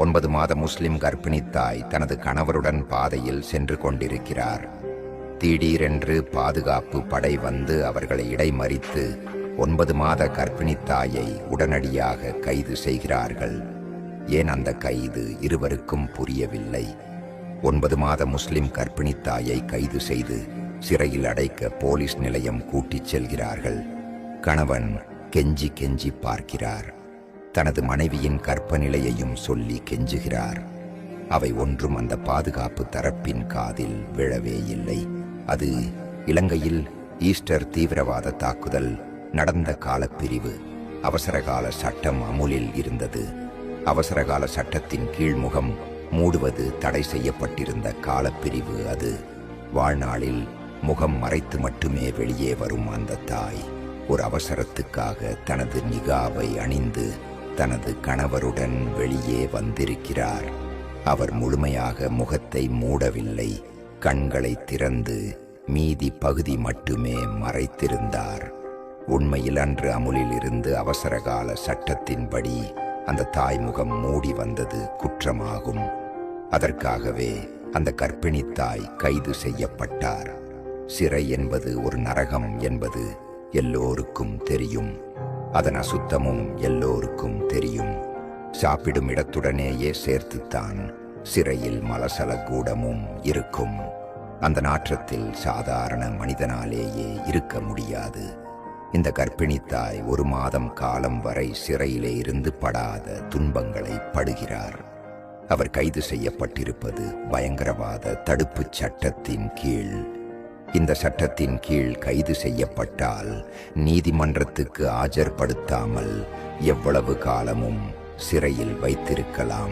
ஒன்பது மாத முஸ்லிம் கர்ப்பிணி தாய் தனது கணவருடன் பாதையில் சென்று கொண்டிருக்கிறார். திடீரென்று பாதுகாப்பு படை வந்து அவர்களை இடைமறித்து ஒன்பது மாத கர்ப்பிணி தாயை உடனடியாக கைது செய்கிறார்கள். ஏன் அந்த கைது? இருவருக்கும் புரியவில்லை. ஒன்பது மாத முஸ்லிம் கர்ப்பிணி தாயை கைது செய்து சிறையில் அடைக்க போலீஸ் நிலையம் கூட்டிச் செல்கிறார்கள். கணவன் கெஞ்சி கெஞ்சி பார்க்கிறார். தனது மனைவியின் கற்ப நிலையையும் சொல்லி கெஞ்சுகிறார். அவை ஒன்றும் அந்த பாதுகாப்பு தரப்பின் காதில் விழவே இல்லை. அது இலங்கையில் ஈஸ்டர் தீவிரவாத தாக்குதல் நடந்த காலப்பிரிவு அவசரகால சட்டம் அமுலில் இருந்தது. அவசரகால சட்டத்தின் கீழ்முகம் மூடுவது தடை செய்யப்பட்டிருந்த காலப்பிரிவு அது. வாழ்நாளில் முகம் மறைத்து மட்டுமே வெளியே வரும் அந்த தாய் ஒரு அவசரத்துக்காக தனது நிகாவை அணிந்து தனது கணவருடன் வெளியே வந்திருக்கிறார். அவர் முழுமையாக முகத்தை மூடவில்லை. கண்களை திறந்து மீதி பகுதி மட்டுமே மறைத்திருந்தார். உண்மையில் அன்று அமுலில் இருந்து அவசரகால சட்டத்தின்படி அந்த தாய் முகம் மூடி வந்தது குற்றமாகும். அதற்காகவே அந்த கர்ப்பிணி தாய் கைது செய்யப்பட்டார். சிறை என்பது ஒரு நரகம் என்பது எல்லோருக்கும் தெரியும். அதன் அசுத்தமும் எல்லோருக்கும் தெரியும். சாப்பிடும் இடத்துடனேயே சேர்த்துத்தான் சிறையில் மலசல கூடமும் இருக்கும். அந்த நாற்றத்தில் சாதாரண மனிதனாலேயே இருக்க முடியாது. இந்த கர்ப்பிணி தாய் ஒரு மாதம் காலம் வரை சிறையிலே இருந்து படாத துன்பங்களை படுகிறார். அவர் கைது செய்யப்பட்டிருப்பது பயங்கரவாத தடுப்புச் சட்டத்தின் கீழ். இந்த சட்டத்தின் கீழ் கைது செய்யப்பட்டால் நீதிமன்றத்துக்கு ஆஜர்படுத்தாமல் எவ்வளவு காலமும் சிறையில் வைத்திருக்கலாம்.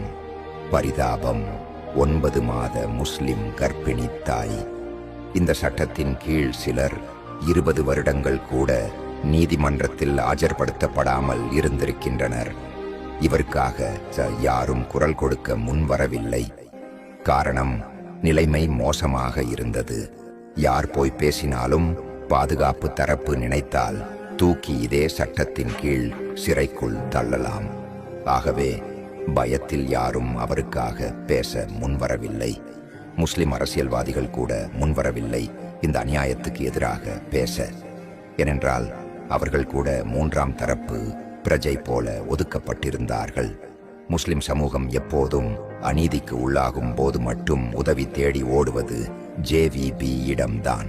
பரிதாபம் ஒன்பது மாத முஸ்லிம் கர்ப்பிணி தாய். இந்த சட்டத்தின் கீழ் சிலர் இருபது வருடங்கள் கூட நீதிமன்றத்தில் ஆஜர்படுத்தப்படாமல் இருந்திருக்கின்றனர். இவருக்காக ச- யாரும் குரல் கொடுக்க முன்வரவில்லை. காரணம் நிலைமை மோசமாக இருந்தது. யார் போய் பேசினாலும் பாதுகாப்பு தரப்பு நினைத்தால் தூக்கி இதே சட்டத்தின் கீழ் சிறைக்குள் தள்ளலாம். ஆகவே பயத்தில் யாரும் அவருக்காக பேச முன்வரவில்லை. முஸ்லிம் அரசியல்வாதிகள் கூட முன்வரவில்லை. இந்த அநியாயத்துக்கு எதிராக பேச. ஏனென்றால் அவர்கள் கூட மூன்றாம் தரப்பு பிரஜை போல ஒதுக்கப்பட்டிருந்தார்கள். முஸ்லிம் சமூகம் எப்போதும் அநீதிக்கு உள்ளாகும் போது மட்டும் உதவி தேடி ஓடுவது ஜேவிபி இடம்தான்.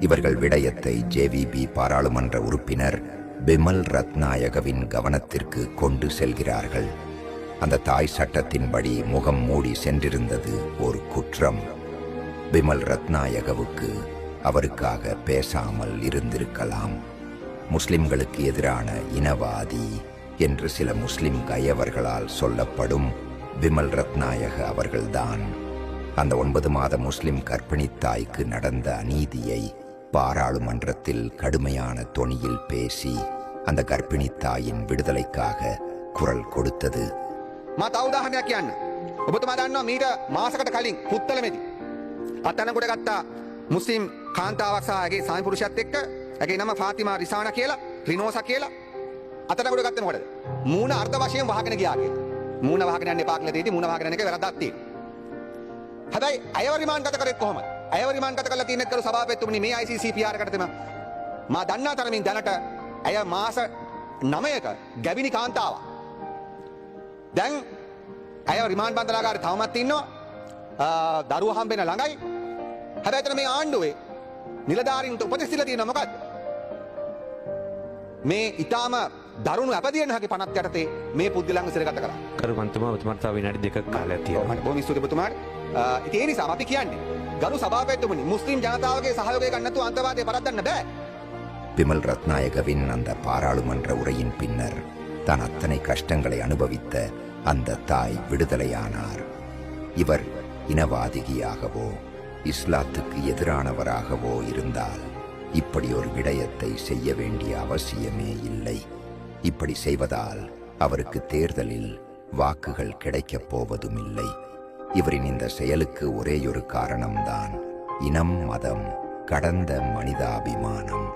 இவர்கள் விடயத்தை ஜேவிபி பாராளுமன்ற உறுப்பினர் பிமல் ரத்நாயகவின் கவனத்திற்கு கொண்டு செல்கிறார்கள். அந்த தாய் சட்டத்தின்படி முகம் மூடி சென்றிருந்தது ஒரு குற்றம். பிமல் ரத்நாயகவுக்கு அவருக்காக பேசாமல் இருந்திருக்கலாம். முஸ்லிம்களுக்கு எதிரான இனவாதி என்று சில முஸ்லிம் கயவர்களால் சொல்லப்படும் பிமல் ரத்நாயக அவர்கள்தான் அந்த ஒன்பது மாத முஸ்லிம் கர்ப்பிணி தாய்க்கு நடந்த அநீதியை பாராளுமன்றத்தில் கடுமையான தொனியில் பேசி அந்த கர்ப்பிணி தாயின் விடுதலைக்காக குரல் கொடுத்தது මා තවදාහනයක් කියන්න. ඔබතුමා දන්නවා මීට මාසකට කලින් පුත්තලමෙති. අත්තනකොට ගත්තා මුස්ලිම් කාන්තාවක් සහගේ සාමිපුරුෂත් එක්ක ඇගේ නම ෆාතිමා රිසාන කියලා රිනෝස කියලා අතනකොට ගත්ත මොකටද මූුණ අර්ධ වශයෙන් වහගෙන ගියාගේ මූණ වහගෙන යන්න එපා කියලා තියෙදි මූණ වහගෙන යන එක වැරද්දක් තියෙනවා. හැබැයි අයව රිමාන්ඩ් ගත කරේ කොහොමද? අයව රිමාන්ඩ් ගත කරලා තියෙන කරු සභාපතිතුමනි මේ ICC PR එකට තම මා දන්නා තරමින් දැනට ඇය මාස 9ක ගැබිනි කාන්තාවක්. දැන් ඇය රිමාන්ඩ් බන්ධනාගාරේ තවමත් ඉන්නවා. දරුවා හම්බෙන්න ළඟයි. හැබැයි එතන මේ ආණ්ඩුවේ නිලධාරීන්ට උපදෙස් දීලා තියෙනවා මොකද්ද? මේ ඊටාම දරුණු ඇපදියෙන් හකි පනත් යටතේ මේ පුද්ගලංග සිරගත කර කරුමන්තුමා ඔබතුමාට විනාඩි දෙකක් කාලයක් තියෙනවා. බොම ස්තුතිපතුමාට ඒ නිසා අපි කියන්නේ ගරු සභාපත්තුමනි මුස්ලිම් ජනතාවගේ සහයෝගය ගන්නතු අන්තවාදය පරදන්න බෑ பிமல் ரத்நாயகவின் அந்த பாராளுமன்ற உரையின் பின்னர் தான் அத்தனை கஷ்டங்களை அனுபவித்த அந்த தாய் விடுதலையானார் இவர் இனவாதிகியாகவோ இஸ்லாத்துக்கு எதிரானவராகவோ இருந்தால் இப்படி ஒரு விடயத்தை செய்ய வேண்டிய அவசியமே இல்லை இப்படி செய்வதால் அவருக்கு தேர்தலில் வாக்குகள் கிடைக்கப் போவதும் இல்லை இவரின் இந்த செயலுக்கு ஒரேயொரு காரணம்தான் இனம் மதம் கடந்த மனிதாபிமானம்.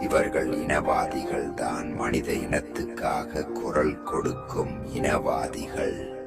இவர்கள் இனவாதிகள் தான் மனித இனத்துக்காக குரல் கொடுக்கும் இனவாதிகள்.